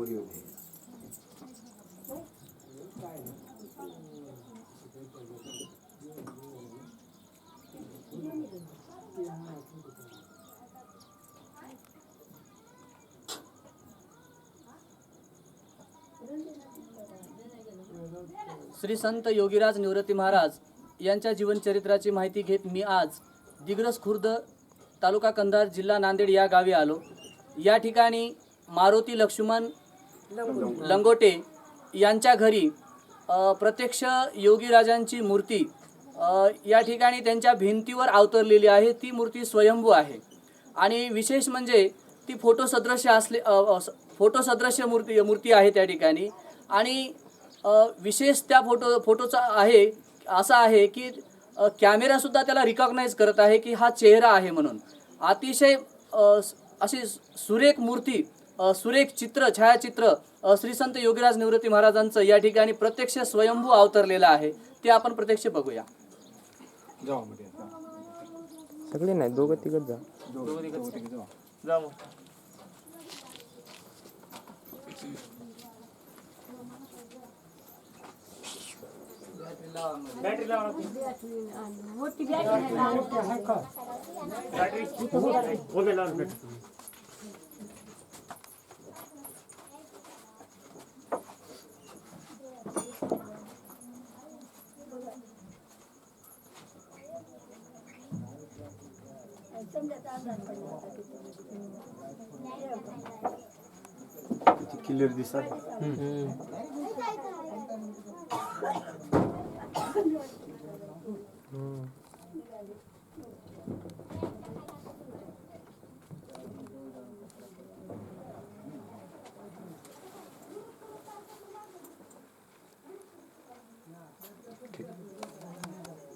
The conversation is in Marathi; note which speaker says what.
Speaker 1: समोर
Speaker 2: श्री संत योगीराज निवृत्ती महाराज यांच्या जीवनचरित्राची माहिती घेत मी आज दिग्रस खुर्द तालुका कंधार जिल्हा नांदेड या गावी आलो. या ठिकाणी मारुती लक्ष्मण लंगोटे. यांच्या घरी प्रत्यक्ष योगीराजांची मूर्ती या ठिकाणी त्यांच्या भिंतीवर अवतरलेली आहे. ती मूर्ती स्वयंभू आहे. आणि विशेष म्हणजे ती फोटो सदृश्य असले फोटो सदृश्य मूर्ती मूर्ती आहे त्या ठिकाणी. आणि विशेष त्या फोटो फोटोचा आहे असा आहे की कॅमेरासुद्धा त्याला रिकॉग्नाईज करत आहे की हा चेहरा आहे म्हणून. अतिशय अशी सुरेख मूर्ती सुरेख चित्र छायाचित्र श्री संत योगीराज निवृत्ती महाराजांचं या ठिकाणी प्रत्यक्ष स्वयंभू अवतरलेलं आहे. ते आपण प्रत्यक्ष बघूया.
Speaker 1: जाऊ
Speaker 3: सगळे नाही दोघं तिघच जा.
Speaker 2: जा मग
Speaker 1: కిల్లర్ తీసా